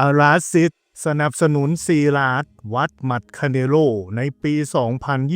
อาราซิตสนับสนุนซีลาดวัดมัดคาเนโรในปี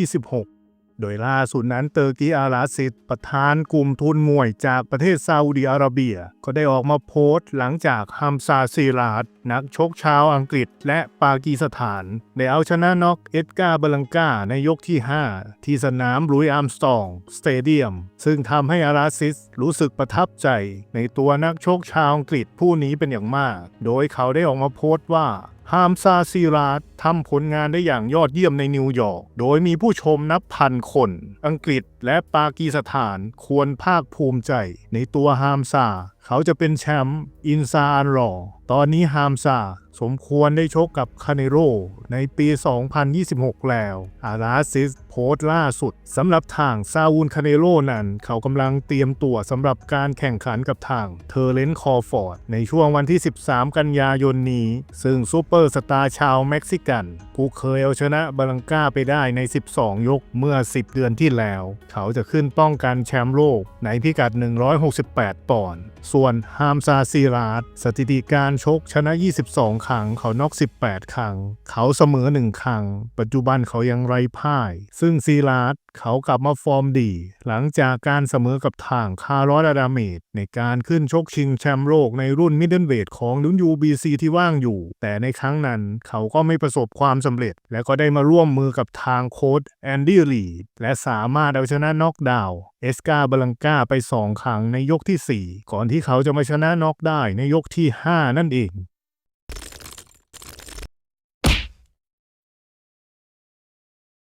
2026 โดยล่าสุดนั้นเตอร์กีอาราซิสประธานกลุ่มทุนมวยจากประเทศซาอุดิอาระเบีย ก็ได้ออกมาโพสต์หลังจากฮัมซาซีลาดนักชกชาวอังกฤษและปากีสถาน ได้เอาชนะน็อกเอ็ดการ์บลังกาในยกที่ 5 ที่สนามลุยอาร์มสตองสเตเดียม ซึ่งทำให้อาราซิสรู้สึกประทับใจ ในตัวนักชกชาวอังกฤษผู้นี้เป็นอย่างมาก โดยเขาได้ออกมาโพสต์ว่าฮามซาซีราด ทำผลงานได้อย่างยอดเยี่ยมในนิวยอร์ก โดยมีผู้ชมนับพันคน อังกฤษและปากีสถานควรภาคภูมิใจ ในตัวฮามซา เขาจะเป็นแชมป์อินซาอันรอ ตอนนี้ฮามซา สมควรได้ชกกับคาเนโร ในปี 2026 แล้ว อาราซิสโพสต์ล่าสุดสำหรับทางซาวูนคาเนโรนั้น เขากำลังเตรียมตัวสำหรับการแข่งขันกับทางเทอร์เลนคอร์ฟอร์ด ในช่วงวันที่ 13 กันยายนนี้ ซึ่งซูเปอร์สตาร์ชาวเม็กซิกนผู้เคยเอาชนะบาลังกาไปได้ใน 12 ยกเมื่อ 10 เดือนที่แล้ว เขาจะขึ้นป้องกันแชมป์โลกในพิกัด 168 ปอนด์ส่วนฮามซาซีราดสถิติการชกชนะ 22 ครั้งเขาน็อก 18 ครั้ง เขาเสมอ 1 ครั้ง ปัจจุบันเขายังไร้พ่าย ซึ่งซีราดเขากลับมาฟอร์มดี หลังจากการเสมอกับทางคาร์ลอาดาเมดในการขึ้นชกชิงแชมป์โลกในรุ่นมิดเดิลเวทของรุ่น UBC ที่ว่างอยู่ แต่ในครั้งนั้นเขาก็ไม่ประสบความสำเร็จ และก็ได้มาร่วมมือกับทางโค้ชแอนดี้ลีดและสามารถเอาชนะน็อกดาวน์เอสกาบลังกาไป 2 ครั้งในยกที่ 4 ก่อนที่เขาจะมาชนะน็อกได้ในยกที่ 5 นั่นเอง